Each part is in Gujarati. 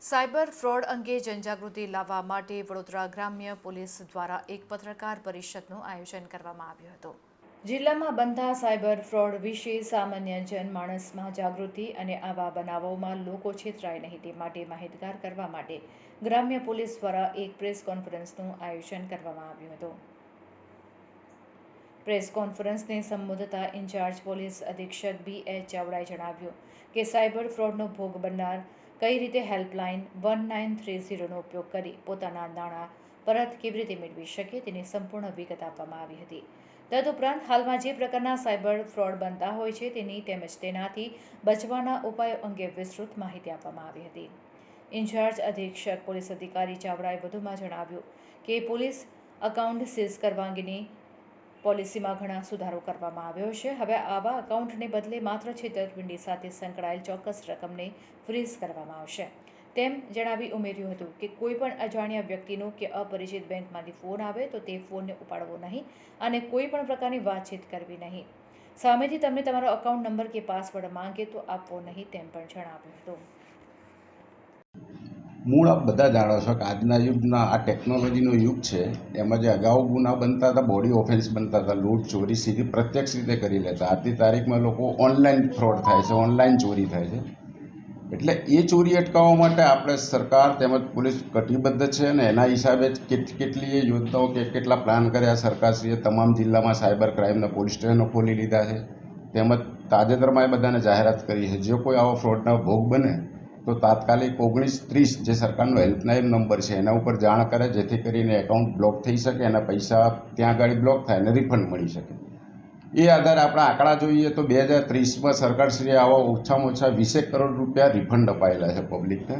સાયબર ફ્રોડ અંગે જનજાગૃતિ લાવવા માટે વડોદરા ગ્રામ્ય પોલીસ દ્વારા એક પત્રકાર પરિષદનું આયોજન કરવામાં આવ્યું હતું. જિલ્લામાં બનતા સાયબર ફ્રોડ વિશે સામાન્ય જનમાણસમાં જાગૃતિ અને આવા બનાવોમાં લોકો છેતરાય નહીં તે માટે માહિતગાર કરવા માટે ગ્રામ્ય પોલીસ દ્વારા એક પ્રેસ કોન્ફરન્સનું આયોજન કરવામાં આવ્યું હતું. પ્રેસ કોન્ફરન્સને સંબોધતા ઇન્ચાર્જ પોલીસ અધિક્ષક બી એચ ચાવડાએ જણાવ્યું કે સાયબર ફ્રોડનો ભોગ બનનાર કઈ રીતે હેલ્પલાઇન વન નાઇન થ્રી ઝીરોનો ઉપયોગ કરી પોતાના નાણાં પરત કેવી રીતે મેળવી શકે તેની સંપૂર્ણ વિગત આપવામાં આવી હતી. તદુપરાંત હાલમાં જે પ્રકારના સાયબર ફ્રોડ બનતા હોય છે તેની તેમજ તેનાથી બચવાના ઉપાયો અંગે વિસ્તૃત માહિતી આપવામાં આવી હતી. ઇન્ચાર્જ અધિક્ષક પોલીસ અધિકારી ચાવડાએ વધુમાં જણાવ્યું કે પોલીસ અકાઉન્ટ સીઝ કરવા અંગેની પોલિસીમાં ઘણા સુધારો કરવામાં આવ્યો છે. હવે આવા અકાઉન્ટને બદલે માત્ર છેતરપિંડી સાથે સંકળાયેલ ચોક્કસ રકમને ફ્રીઝ કરવામાં આવશે. તેમ જણાવી ઉમેર્યું હતું કે કોઈપણ અજાણ્યા વ્યક્તિનો કે અપરિચિત બેંકમાંથી ફોન આવે તો તે ફોનને ઉપાડવો નહીં અને કોઈ પણ પ્રકારની વાતચીત કરવી નહીં. સામેથી તમને તમારો અકાઉન્ટ નંબર કે પાસવર્ડ માંગે તો આપવો નહીં તેમ પણ જણાવ્યું હતું. મૂળ બધા જાણો છો કે આજના યુગના આ ટેકનોલોજીનો યુગ છે. એમાં જે અગાઉ ગુના બનતા હતા, બોડી ઓફેન્સ બનતા હતા, લૂંટ, ચોરી સીધી પ્રત્યક્ષ રીતે કરી લેતા. આજની તારીખમાં લોકો ઓનલાઈન ફ્રોડ થાય છે, ઓનલાઈન ચોરી થાય છે. એટલે એ ચોરી અટકાવવા માટે આપણે સરકાર તેમજ પોલીસ કટિબદ્ધ છે અને એના હિસાબે જ કેટલી એ યોજનાઓ કે કેટલા પ્લાન કર્યા સરકારશ્રીએ. તમામ જિલ્લામાં સાયબર ક્રાઇમના પોલીસ સ્ટેશનો ખોલી લીધા છે. તેમજ તાજેતરમાં એ બધાને જાહેરાત કરી છે. જે કોઈ આવો ફ્રોડના ભોગ બને તો તાત્કાલિક ઓગણીસ ત્રીસ જે સરકારનો હેલ્પલાઇન નંબર છે, એના ઉપર જાણ કરે, જેથી કરીને એકાઉન્ટ બ્લોક થઈ શકે એના પૈસા ત્યાં આગળ બ્લોક થાય અને રિફંડ મળી શકે. એ આધારે આપણા આંકડા જોઈએ તો બે હજાર ત્રીસમાં સરકારશ્રીએ આવા ઓછામાં ઓછા વીસેક કરોડ રૂપિયા રિફંડ અપાયેલા છે પબ્લિકને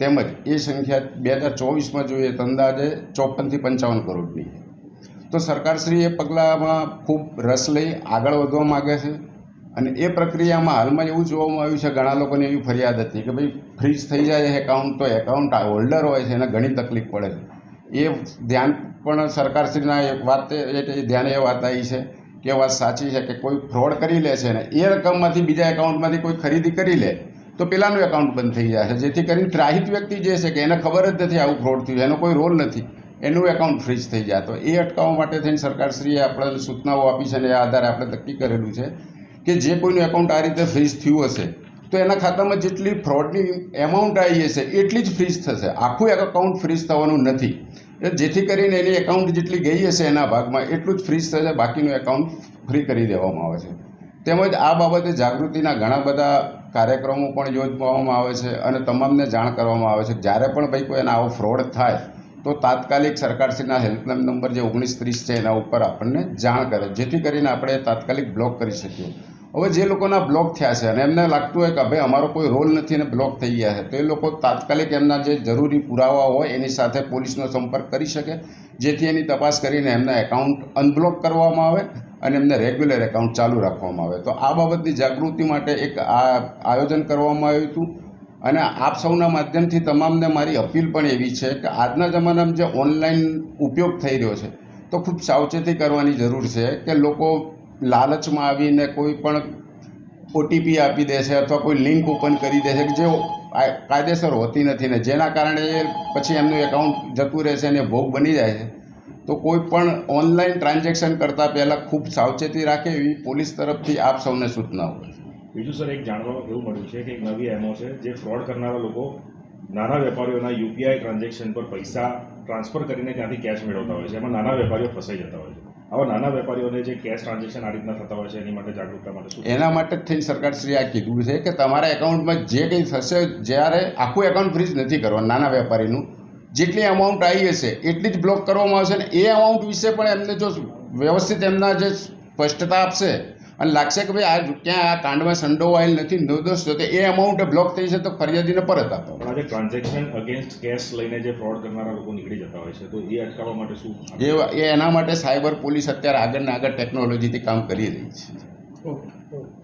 તેમજ એ સંખ્યા બે હજાર ચોવીસમાં જોઈએ તો અંદાજે ચોપનથી પંચાવન કરોડની તો સરકારશ્રી એ પગલાંમાં ખૂબ રસ લઈ આગળ વધવા માગે છે. અને એ પ્રક્રિયામાં હાલમાં એવું જોવામાં આવ્યું છે, ઘણા લોકોને એવી ફરિયાદ હતી કે ભાઈ ફ્રીઝ થઈ જાય એકાઉન્ટ તો એકાઉન્ટ હોલ્ડર હોય છે, એને ઘણી તકલીફ પડે છે. એ ધ્યાન પણ સરકારશ્રીના એક વાત ધ્યાને એ વાત આવી છે કે વાત સાચી છે કે કોઈ ફ્રોડ કરી લે છે ને એ રકમમાંથી બીજા એકાઉન્ટમાંથી કોઈ ખરીદી કરી લે તો પેલાનું એકાઉન્ટ બંધ થઈ જાય છે. જેથી કરીને ત્રાહિત વ્યક્તિ જે છે કે એને ખબર જ નથી આવું ફ્રોડ થયું, એનો કોઈ રોલ નથી. એનું એકાઉન્ટ ફ્રીઝ થઈ જાય. તો એ અટકાવવા માટે થઈને સરકારશ્રીએ આપણે સૂચનાઓ આપી છે અને એ આધારે આપણે નક્કી કરેલું છે કે જે કોઈનું એકાઉન્ટ આ રીતે ફ્રીઝ થયું હશે, તો એના ખાતામાં જેટલી ફ્રોડની એમાઉન્ટ આવી હશે, એટલી જ ફ્રીઝ થશે. આખું એકાઉન્ટ ફ્રીઝ થવાનું નથી. જેથી કરીને એની એકાઉન્ટ જેટલી ગઈ હશે એના ભાગમાં, એટલું જ ફ્રીઝ થશે, બાકીનું એકાઉન્ટ ફ્રી કરી દેવામાં આવે છે. તેમજ આ બાબતે જાગૃતિના ઘણા બધા કાર્યક્રમો પણ યોજવામાં આવે છે અને તમામને જાણ કરવામાં આવે છે જ્યારે પણ ભાઈ કોઈ એના આવો ફ્રોડ થાય તો તાત્કાલિક સરકારશ્રીના હેલ્પલાઇન નંબર જે ઓગણીસ ત્રીસ છે એના ઉપર આપણને જાણ કરે, જેથી કરીને આપણે તાત્કાલિક બ્લોક કરી શકીએ. હવે જે લોકોના બ્લોક થયા છે અને એમને લાગતું હોય કે ભાઈ અમારો કોઈ રોલ નથી અને બ્લોક થઈ ગયા છે, તો એ લોકો તાત્કાલિક એમના જે જરૂરી પુરાવા હોય એની સાથે પોલીસનો સંપર્ક કરી શકે, જેથી એની તપાસ કરીને એમના એકાઉન્ટ અનબ્લોક કરવામાં આવે અને એમને રેગ્યુલર એકાઉન્ટ ચાલુ રાખવામાં આવે. તો આ બાબતની જાગૃતિ માટે એક આ આયોજન કરવામાં આવ્યું હતું. અને આપ સૌના માધ્યમથી તમામને મારી અપીલ પણ એવી છે કે આજના જમાનામાં જે ઓનલાઈન ઉપયોગ થઈ રહ્યો છે, તો ખૂબ સાવચેતી કરવાની જરૂર છે કે લોકો લાલચમાં આવીને કોઈ પણ ઓટીપી આપી દે છે અથવા કોઈ લિંક ઓપન કરી દે છે કે જે કાયદેસર હોતી નથી ને જેના કારણે પછી એમનું એકાઉન્ટ જતું રહે છે અને ભોગ બની જાય છે. તો કોઈ પણ ઓનલાઈન ટ્રાન્ઝેક્શન કરતાં પહેલાં ખૂબ સાવચેતી રાખે એવી પોલીસ તરફથી આપ સૌને સૂચનાઓ છે. બીજું સર એક જાણવા એવું મળ્યું છે કે એક નવી એમઓ છે જે ફ્રોડ કરનારા લોકો નાના વેપારીઓના યુપીઆઈ ટ્રાન્ઝેક્શન પર પૈસા ટ્રાન્સફર કરીને ત્યાંથી કેશ મેળવતા હોય છે. એમાં નાના વેપારીઓ ફસાઈ જતા હોય છે. આવા નાના વેપારીઓને જે કેશ ટ્રાન્ઝેક્શન આ રીતના થતા હોય છે, એની માટે જાગૃતતા માટે એના માટે જ થઈને સરકારશ્રીએ આ કીધું છે કે તમારા એકાઉન્ટમાં જે કંઈ થશે, જ્યારે આખું એકાઉન્ટ ફ્રીઝ નથી કરવાનું નાના વેપારીનું, જેટલી અમાઉન્ટ આવી હશે, એટલી જ બ્લોક કરવામાં આવશે ને એ અમાઉન્ટ વિશે પણ એમને જો વ્યવસ્થિત એમના જે સ્પષ્ટતા આપશે અને લાગશે કે ભાઈ આ ક્યાં આ કાંડમાં સંડોવાયેલ નથી નિર્દોષ તો એ અમાઉન્ટ બ્લોક થઈ છે તો ફરિયાદીને પરત આપો. પણ આજે ટ્રાન્ઝેક્શન અગેન્સ્ટ કેશ લઈને જે ફ્રોડ કરનારા લોકો નીકળી જતા હોય છે તો એ અટકાવવા માટે શું એ એ એના માટે સાયબર પોલીસ અત્યારે આગળ ને આગળ ટેકનોલોજીથી કામ કરી રહી છે. ઓકે.